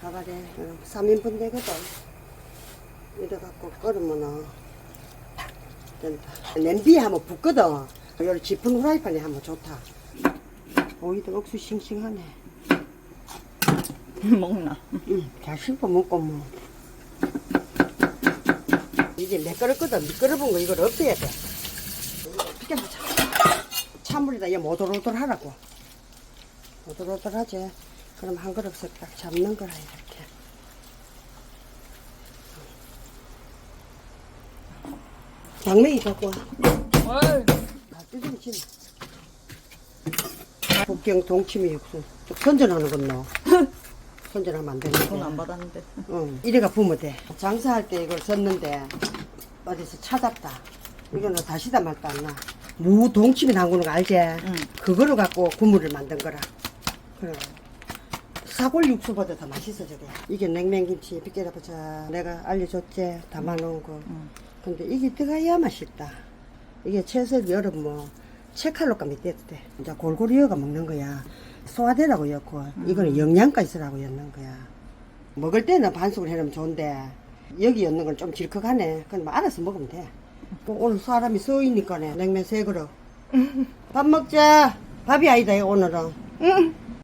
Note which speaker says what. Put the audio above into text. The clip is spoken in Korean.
Speaker 1: 가발에 어, 3인분 되거든. 이래갖고 끓으면은 된다. 냄비에 하면 붓거든. 여기 짚은 후라이팬에 하면 좋다. 오이도 억수 싱싱하네.
Speaker 2: 먹나?
Speaker 1: 응, 잘 씹어 먹고 뭐. 이게 매끄럽거든. 미끄러운 거 이걸 없애야 돼. 비켜보자. 찬물에다 얘 모돌모돌 하라고. 모돌모돌 하지. 그럼 한 그릇씩 딱 잡는 거라, 이렇게. 당면이 갖고 와. 다 뜯어지네. 북경 동치미 육수. 선전하는 건 너. 선전하면 안 되는데.
Speaker 2: 돈 안 받았는데.
Speaker 1: 응, 이래가 부으면 돼. 장사할 때 이걸 썼는데 어디서 찾았다. 이거는 다시다 말도 안 나. 무 동치미 담그는 거 알지?
Speaker 2: 응.
Speaker 1: 그거를 갖고 국물을 만든 거라. 그래. 사골 육수보다 더 맛있어 저게. 이게 냉면김치 빗겨라 보자. 내가 알려줬지 담아놓은 거.
Speaker 2: 응.
Speaker 1: 근데 이게 들어가야 맛있다. 이게 채소 여름 뭐 채칼로가 밑에 돼. 이제 골고루 이어가 먹는 거야. 소화되라고 였고 이거는 영양가 있으라고 였는 거야. 먹을 때는 반숙을 해놓으면 좋은데 여기 였는 건좀 질컥하네. 그건 뭐 알아서 먹으면 돼. 또 오늘 사람이 써 있니까네 냉면 세 그릇. 밥 먹자. 밥이 아니다 오늘은.